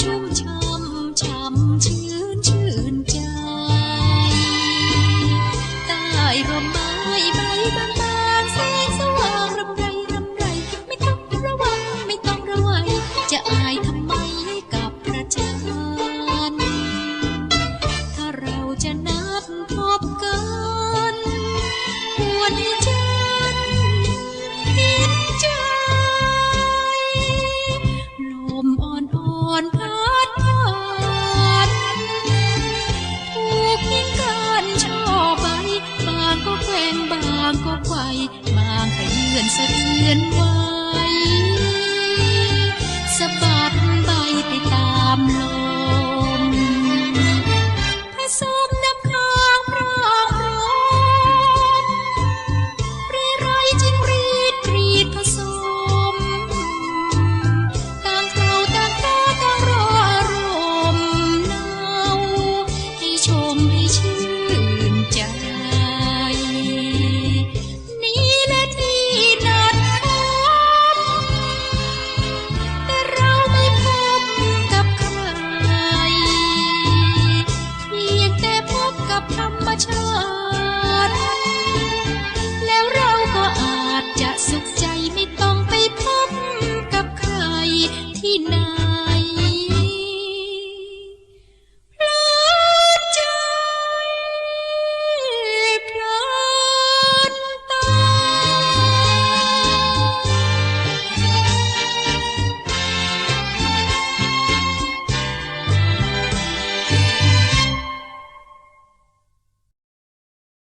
ชุ่มช่ำช่ำชื่นชื่นใจใต้ร่มไม้ใบบางบางๆแสงสว่างรำไรรำไร ไม่ต้องระวังไม่ต้องระวัยจะอายทำไมกับพระจันทร์ถ้าเราจะนัดพบกันควรางก็ไวบางขยื่นสะเทือนไหวสะบัดใบไปตา ธรรมชาติ แล้วเราก็อาจจะสุขใจไม่ต้องไปพบกับใครที่ไหน